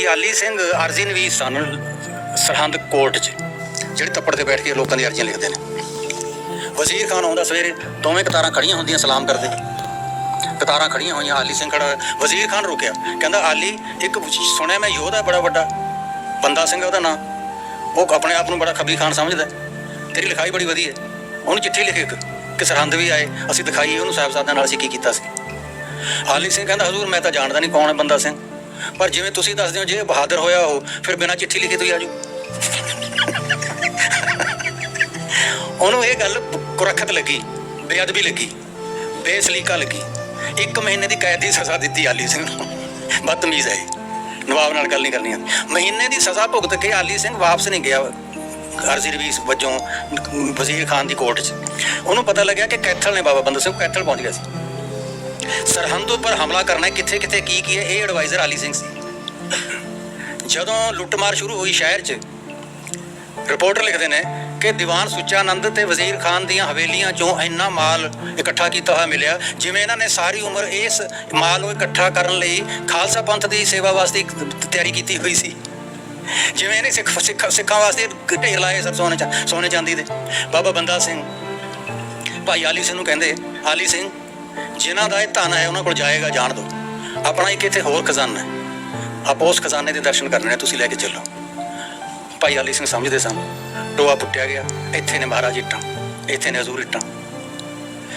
ਭਾਈ ਆਲੀ ਸਿੰਘ ਅਰਜ਼ੀ ਨਵੀਸ ਸਨ ਸਰਹੰਦ ਕੋਰਟ 'ਚ, ਜਿਹੜੇ ਤੱਪੜ ਤੇ ਬੈਠ ਕੇ ਲੋਕਾਂ ਦੀ ਅਰਜ਼ੀਆਂ ਲਿਖਦੇ ਨੇ। ਵਜ਼ੀਰ ਖਾਨ ਆਉਂਦਾ ਸਵੇਰੇ, ਦੋਵੇਂ ਕਤਾਰਾਂ ਖੜੀਆਂ ਹੁੰਦੀਆਂ ਸਲਾਮ ਕਰਦੇ। ਕਤਾਰਾਂ ਖੜੀਆਂ ਹੋਈਆਂ ਆਲੀ ਸਿੰਘ ਖੜਾ, ਵਜ਼ੀਰ ਖਾਨ ਰੁਕਿਆ। ਕਹਿੰਦਾ ਆਲੀ ਇੱਕ ਸੁਣਿਆ ਮੈਂ ਯੋਧਾ ਬੜਾ ਵੱਡਾ, ਬੰਦਾ ਸਿੰਘ ਉਹਦਾ ਨਾਂ। ਉਹ ਆਪਣੇ ਆਪ ਨੂੰ ਬੜਾ ਖੱਬੀ ਖਾਨ ਸਮਝਦਾ ਤੇਰੀ ਲਿਖਾਈ ਬੜੀ ਵਧੀਆ ਹੈ। ਉਹਨੂੰ ਚਿੱਠੀ ਲਿਖੀ ਇੱਕ, ਕਿ ਸਰਹੰਦ ਵੀ ਆਏ, ਅਸੀਂ ਦਿਖਾਈਏ ਉਹਨੂੰ ਸਾਹਿਬਜ਼ਾਦਿਆਂ ਨਾਲ ਅਸੀਂ ਕੀ ਕੀਤਾ ਸੀ? ਆਲੀ ਸਿੰਘ ਕਹਿੰਦਾ, ਹਜ਼ੂਰ, ਮੈਂ ਤਾਂ ਜਾਣਦਾ ਨਹੀਂ ਕੌਣ ਹੈ ਬੰਦਾ ਸਿੰਘ। ਪਰ ਜਿਵੇਂ ਤੁਸੀਂ ਦੱਸਦੇ ਹੋ, ਜੇ ਬਹਾਦਰ ਹੋਇਆ ਹੋ ਫਿਰ ਬਿਨਾਂ ਚਿੱਠੀ ਲਿਖੇ ਤੁਸੀਂ ਆਜੋ ਉਹਨੂੰ ਇਹ ਗੱਲ ਕੁਰਖਤ ਲੱਗੀ, ਬੇਅਦਬੀ ਲੱਗੀ, ਬੇਸਲੀਕਾ ਲੱਗੀ। ਇੱਕ ਮਹੀਨੇ ਦੀ ਕੈਦ ਦੀ ਸਜ਼ਾ ਦਿੱਤੀ ਆਲੀ ਸਿੰਘ ਨੂੰ। ਬਦਤਮੀਜ਼ ਹੈ ਇਹ। ਨਵਾਬ ਨਾਲ ਗੱਲ ਨਹੀਂ ਕਰਨੀ ਮਹੀਨੇ ਦੀ ਸਜ਼ਾ ਭੁਗਤ ਕੇ ਆਲੀ ਸਿੰਘ ਵਾਪਸ ਨਹੀਂ ਗਿਆ ਅਰਜ਼ੀ ਰਵੀਸ ਵਜੋਂ ਵਜ਼ੀਰ ਖਾਨ ਦੀ ਕੋਰਟ 'ਚ। ਉਹਨੂੰ ਪਤਾ ਲੱਗਿਆ ਕਿ ਕੈਥਲ ਨੇ ਬਾਬਾ ਬੰਦਾ ਸਿੰਘ ਕੈਥਲ ਪਹੁੰਚ ਗਿਆ ਸੀ। ਸਰਹੰਦ ਉੱਪਰ ਹਮਲਾ ਕਰਨਾ ਕਿੱਥੇ ਕਿੱਥੇ ਕੀ ਕੀ ਹੈ? ਇਹ ਐਡਵਾਈਜ਼ਰ ਆਲੀ ਸਿੰਘ ਸੀ। ਜਦੋਂ ਲੁੱਟਮਾਰ ਸ਼ੁਰੂ ਹੋਈ ਸ਼ਹਿਰ 'ਚ ਰਿਪੋਰਟਰ ਲਿਖਦੇ ਨੇ ਕਿ ਦੀਵਾਨ ਸੁੱਚਾਨੰਦ ਤੇ ਵਜ਼ੀਰ ਖਾਨ ਦੀਆਂ ਹਵੇਲੀਆਂ 'ਚੋਂ ਇੰਨਾ ਮਾਲ ਇਕੱਠਾ ਕੀਤਾ ਹੋਇਆ ਮਿਲਿਆ, ਜਿਵੇਂ ਇਹਨਾਂ ਨੇ ਸਾਰੀ ਉਮਰ ਇਸ ਮਾਲ ਨੂੰ ਇਕੱਠਾ ਕਰਨ ਲਈ ਖਾਲਸਾ ਪੰਥ ਦੀ ਸੇਵਾ ਵਾਸਤੇ ਤਿਆਰੀ ਕੀਤੀ ਹੋਈ ਸੀ। ਜਿਵੇਂ ਇਹਨੇ ਸਿੱਖ ਸਿੱਖ, ਸਿੱਖਾਂ ਵਾਸਤੇ ਢੇਰ ਲਾਏ ਸਰ ਸੋਨੇ ਚਾ- ਸੋਨੇ ਚਾਂਦੀ ਦੇ। ਬਾਬਾ ਬੰਦਾ ਸਿੰਘ, ਭਾਈ ਆਲੀ ਸਿੰਘ ਨੂੰ ਕਹਿੰਦੇ ਆਲੀ ਸਿੰਘ ਜਿਨ੍ਹਾਂ ਦਾ ਇਹ ਧਨ ਹੈ, ਉਹਨਾਂ ਕੋਲ ਜਾਏਗਾ, ਜਾਣ ਦਿਓ। ਆਪਣਾ ਇੱਕ ਇੱਥੇ ਹੋਰ ਖਜ਼ਾਨਾ ਹੈ। ਆਪਾਂ ਉਸ ਖਜ਼ਾਨੇ ਦੇ ਦਰਸ਼ਨ ਕਰਨੇ ਨੇ, ਤੁਸੀਂ ਲੈ ਕੇ ਚੱਲੋ। ਭਾਈ ਆਲੀ ਸਿੰਘ ਸਮਝਦੇ ਸਨ। ਟੋਆ ਪੁੱਟਿਆ ਗਿਆ। ਇੱਥੇ ਨੇ ਮਹਾਰਾਜ ਇੱਟਾਂ। ਇੱਥੇ ਨੇ ਹਜ਼ੂਰ ਇੱਟਾਂ।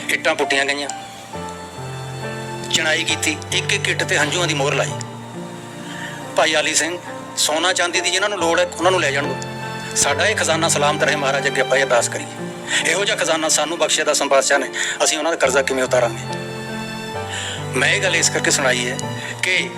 ਇੱਟਾਂ ਪੁੱਟੀਆਂ ਗਈਆਂ। ਚਣਾਈ ਕੀਤੀ। ਇੱਕ ਇੱਕ ਇੱਟ ਤੇ ਹੰਝੂਆਂ ਦੀ ਮੋਹਰ ਲਾਈ। ਭਾਈ ਆਲੀ ਸਿੰਘ, ਸੋਨਾ ਚਾਂਦੀ ਦੀ ਜਿਨ੍ਹਾਂ ਨੂੰ ਲੋੜ ਹੈ, ਉਹਨਾਂ ਨੂੰ ਲੈ ਜਾਣ ਦਿਓ। ਸਾਡਾ ਇਹ ਖਜ਼ਾਨਾ ਸਲਾਮਤ ਰਹੇ ਮਹਾਰਾਜ ਅੱਗੇ, ਆਪਾਂ ਅਰਦਾਸ ਕਰੀਏ। ਇਹੋ ਜਿਹਾ ਖਜ਼ਾਨਾ ਸਾਨੂੰ ਬਖਸ਼ਿਆ ਦਾ ਸੰਪਾਦਸ਼ਾਹ ਨੇ। ਅਸੀਂ ਉਹਨਾਂ ਦਾ ਕਰਜ਼ਾ ਕਿਵੇਂ ਉਤਾਰਾਂਗੇ? ਮੈਂ ਇਹ ਗੱਲ ਇਸ ਕਰਕੇ ਸੁਣਾਈ ਹੈ ਕਿ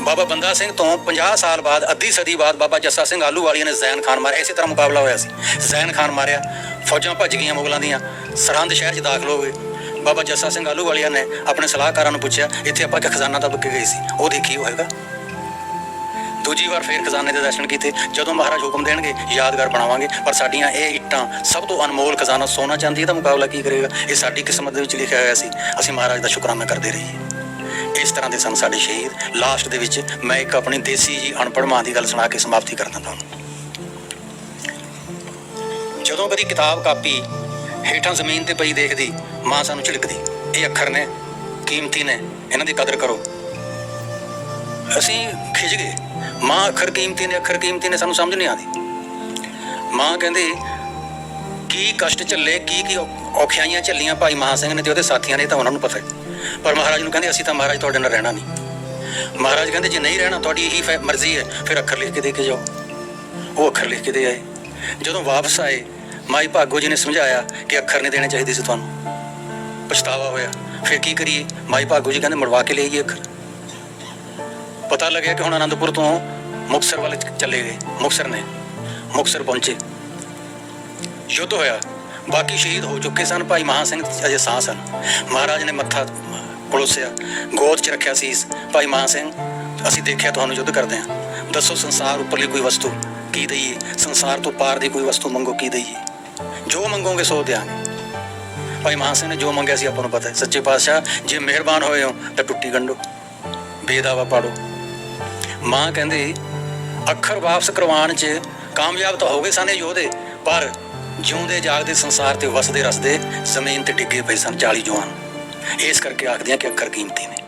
ਬਾਬਾ ਬੰਦਾ ਸਿੰਘ ਤੋਂ 50 ਸਾਲ ਬਾਅਦ, ਅੱਧੀ ਸਦੀ ਬਾਅਦ ਬਾਬਾ ਜੱਸਾ ਸਿੰਘ ਆਲੂਵਾਲੀਆ ਨੇ ਜ਼ੈਨ ਖਾਨ ਮਾਰਿਆ। ਇਸੇ ਤਰ੍ਹਾਂ ਮੁਕਾਬਲਾ ਹੋਇਆ ਸੀ। ਜ਼ੈਨ ਖਾਨ ਮਾਰਿਆ, ਫੌਜਾਂ ਭੱਜ ਗਈਆਂ ਮੁਗਲਾਂ ਦੀਆਂ, ਸਰਹੰਦ ਸ਼ਹਿਰ 'ਚ ਦਾਖਲ ਹੋ ਗਏ। ਬਾਬਾ ਜੱਸਾ ਸਿੰਘ ਆਲੂ ਆਲੂਵਾਲੀਆ ਨੇ ਆਪਣੇ ਸਲਾਹਕਾਰਾਂ ਨੂੰ ਪੁੱਛਿਆ, ਇੱਥੇ ਆਪਾਂ ਇੱਕ ਖਜ਼ਾਨਾ ਦੱਬ ਕੇ ਗਏ ਸੀ। ਉਹ ਦੇਖੀ ਹੋਏਗਾ। ਦੂਜੀ ਵਾਰ ਫੇਰ ਖਜ਼ਾਨੇ ਦੇ ਦਰਸ਼ਨ ਕੀਤੇ। ਜਦੋਂ ਮਹਾਰਾਜ ਹੁਕਮ ਦੇਣਗੇ, ਯਾਦਗਾਰ ਬਣਾਵਾਂਗੇ। ਪਰ ਸਾਡੀਆਂ ਇਹ ਇੱਟਾਂ ਸਭ ਤੋਂ ਅਨਮੋਲ ਖਜ਼ਾਨਾ ਸੋਨਾ ਚਾਂਦੀ ਦਾ ਮੁਕਾਬਲਾ ਕੀ ਕਰੇਗਾ? ਇਹ ਸਾਡੀ ਕਿਸਮਤ ਦੇ ਵਿੱਚ ਲਿਖਿਆ ਹੋਇਆ ਸੀ। ਅਸੀਂ ਮਹਾਰਾਜ ਦਾ ਸ਼ੁਕਰਾਨਾ ਕਰਦੇ ਰਹੀਏ। ਇਸ ਤਰ੍ਹਾਂ ਦੇ ਸਨ ਸਾਡੇ ਸ਼ਹੀਦ। ਲਾਸਟ ਦੇ ਵਿੱਚ ਮੈਂ ਇੱਕ ਆਪਣੀ ਦੇਸੀ ਜੀ ਅਨਪੜ੍ਹ ਮਾਂ ਦੀ ਗੱਲ ਸੁਣਾ ਕੇ ਸਮਾਪਤੀ ਕਰਦਾ ਤੁਹਾਨੂੰ। ਜਦੋਂ ਕਦੀ ਕਿਤਾਬ ਕਾਪੀ ਹੇਠਾਂ ਜ਼ਮੀਨ ਤੇ ਪਈ ਦੇਖਦੀ, ਮਾਂ ਸਾਨੂੰ ਝਿੜਕਦੀ। ਇਹ ਅੱਖਰ ਨੇ, ਕੀਮਤੀ ਨੇ, ਇਹਨਾਂ ਦੀ ਕਦਰ ਕਰੋ। ਅਸੀਂ ਖਿਜ ਗਏ। ਮਾਂ ਅੱਖਰ ਕੀਮਤੀ ਨੇ ਅੱਖਰ ਕੀਮਤੀ ਨੇ, ਸਾਨੂੰ ਸਮਝ ਨਹੀਂ ਆਉਂਦੀ। ਮਾਂ ਕਹਿੰਦੇ, ਕੀ ਕਸ਼ਟ ਝੱਲੇ, ਕੀ ਕੀ ਔਖਿਆਈਆਂ ਝੱਲੀਆਂ ਭਾਈ ਮਹਾ ਸਿੰਘ ਨੇ ਤੇ ਉਹਦੇ ਸਾਥੀਆਂ ਨੇ ਤਾਂ ਉਹਨਾਂ ਨੂੰ ਪਤਾ ਹੈ। ਪਰ ਮਹਾਰਾਜ ਨੂੰ ਕਹਿੰਦੇ, ਅਸੀਂ ਤਾਂ ਮਹਾਰਾਜ ਤੁਹਾਡੇ ਨਾਲ ਰਹਿਣਾ ਨਹੀਂ। ਮਹਾਰਾਜ ਕਹਿੰਦੇ, ਜੇ ਨਹੀਂ ਰਹਿਣਾ, ਤੁਹਾਡੀ ਇਹੀ ਫੈ- ਮਰਜ਼ੀ ਹੈ, ਫਿਰ ਅੱਖਰ ਲਿਖ ਕੇ ਦੇ ਕੇ ਜਾਓ। ਉਹ ਅੱਖਰ ਲਿਖ ਕੇ ਦੇ ਆਏ। ਜਦੋਂ ਵਾਪਸ ਆਏ, ਮਾਈ ਭਾਗੋ ਜੀ ਨੇ ਸਮਝਾਇਆ ਕਿ ਅੱਖਰ ਨਹੀਂ ਦੇਣੇ ਚਾਹੀਦੇ ਸੀ ਤੁਹਾਨੂੰ। ਪਛਤਾਵਾ ਹੋਇਆ। ਫਿਰ ਕੀ ਕਰੀਏ? ਮਾਈ ਭਾਗੋ ਜੀ ਕਹਿੰਦੇ, ਮੜਵਾ ਕੇ ਲੈ ਆਈਏ ਅੱਖਰ। ਪਤਾ ਲੱਗਿਆ ਕਿ ਹੁਣ ਆਨੰਦਪੁਰ ਤੋਂ ਮੁਕਸਰ ਵੱਲ ਚ- ਚੱਲੇ ਗਏ ਮੁਕਸਰ ਨੇ ਮੁਕਸਰ ਪਹੁੰਚੇ। ਯੁੱਧ ਹੋਇਆ। ਬਾਕੀ ਸ਼ਹੀਦ ਹੋ ਚੁੱਕੇ ਸਨ, ਭਾਈ ਮਹਾ ਸਿੰਘ ਅਜੇ ਸਾਹ ਸਨ। ਮਹਾਰਾਜ ਨੇ ਮੱਥਾ ਪਲੋਸਿਆ ਗੋਦ 'ਚ ਰੱਖਿਆ ਸੀ ਭਾਈ ਮਹਾ ਸਿੰਘ। ਅਸੀਂ ਦੇਖਿਆ, ਤੁਹਾਨੂੰ ਯੁੱਧ ਕਰਦੇ ਹਾਂ। ਦੱਸੋ, ਸੰਸਾਰ ਉੱਪਰਲੀ ਕੋਈ ਵਸਤੂ ਕੀ ਦਈਏ? ਸੰਸਾਰ ਤੋਂ ਪਾਰ ਦੀ ਕੋਈ ਵਸਤੂ ਮੰਗੋ, ਕੀ ਦਈਏ? ਜੋ ਮੰਗੋਗੇ ਸੋ ਦਿਆਂਗੇ। ਭਾਈ ਮਹਾ ਸਿੰਘ ਨੇ ਜੋ ਮੰਗਿਆ ਸੀ ਆਪਾਂ ਨੂੰ ਪਤਾ ਹੈ। ਸੱਚੇ ਪਾਤਸ਼ਾਹ, ਜੇ ਮਿਹਰਬਾਨ ਹੋਏ ਹੋ, ਤਾਂ ਟੁੱਟੀ ਗੰਢੋ। ਬੇਦਾਵਾ ਪਾੜੋ। ਮਾਂ ਕਹਿੰਦੇ, ਅੱਖਰ ਵਾਪਸ ਕਰਵਾਉਣ 'ਚ ਕਾਮਯਾਬ ਤਾਂ ਹੋ ਗਏ ਸਨ ਯੋਧੇ, ਪਰ ਜਿਉਂਦੇ ਜਾਗਦੇ ਸੰਸਾਰ ਤੇ ਵਸਦੇ ਰਸਦੇ ਜ਼ਮੀਨ ਤੇ ਡਿੱਗੇ ਪਏ ਸਨ 40 ਜਵਾਨ। ਇਸ ਕਰਕੇ ਆਖਦੇ ਆ ਕਿ ਅੱਖਰ ਕੀਮਤੀ ਨੇ।